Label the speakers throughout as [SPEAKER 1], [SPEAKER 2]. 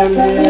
[SPEAKER 1] Amen.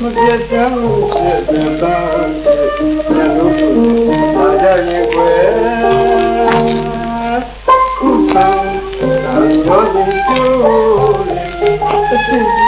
[SPEAKER 1] မပြေချမ်းလို့ဖြစ်တဲ့တာရလို့ပါကြရင်ွယ်ခုခံတာရောဒီကျိုးလေး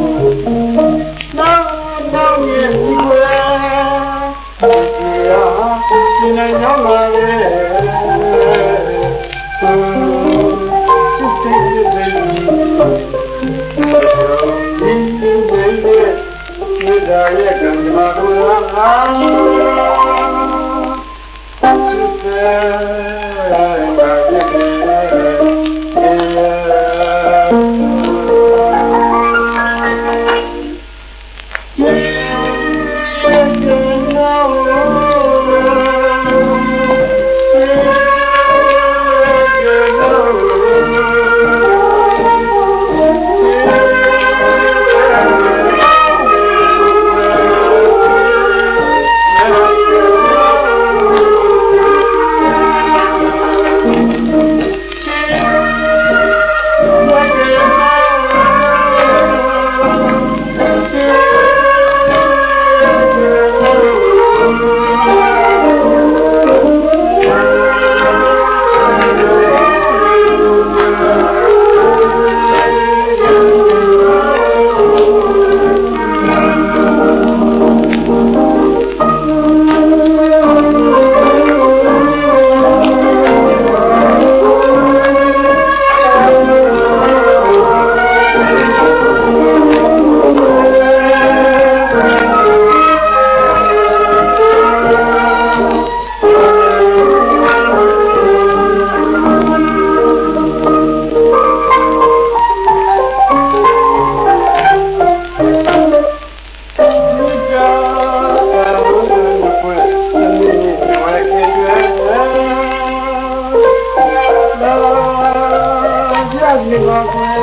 [SPEAKER 1] နေပါကွယ်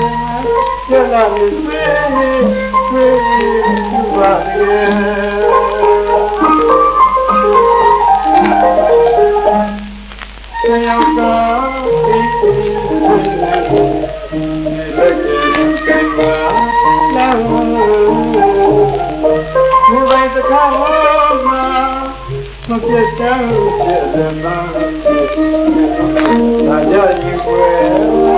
[SPEAKER 1] ကျလာနေသေးနေသေးနေပါလေကျေယောသာဒီကိုနေလက်ကျေကံပါလာဟုဒီဘိုင်းတခါဟောမှာမပြတ်တမ်းပြည့်တယ်မှာဒါကြရင်ွယ်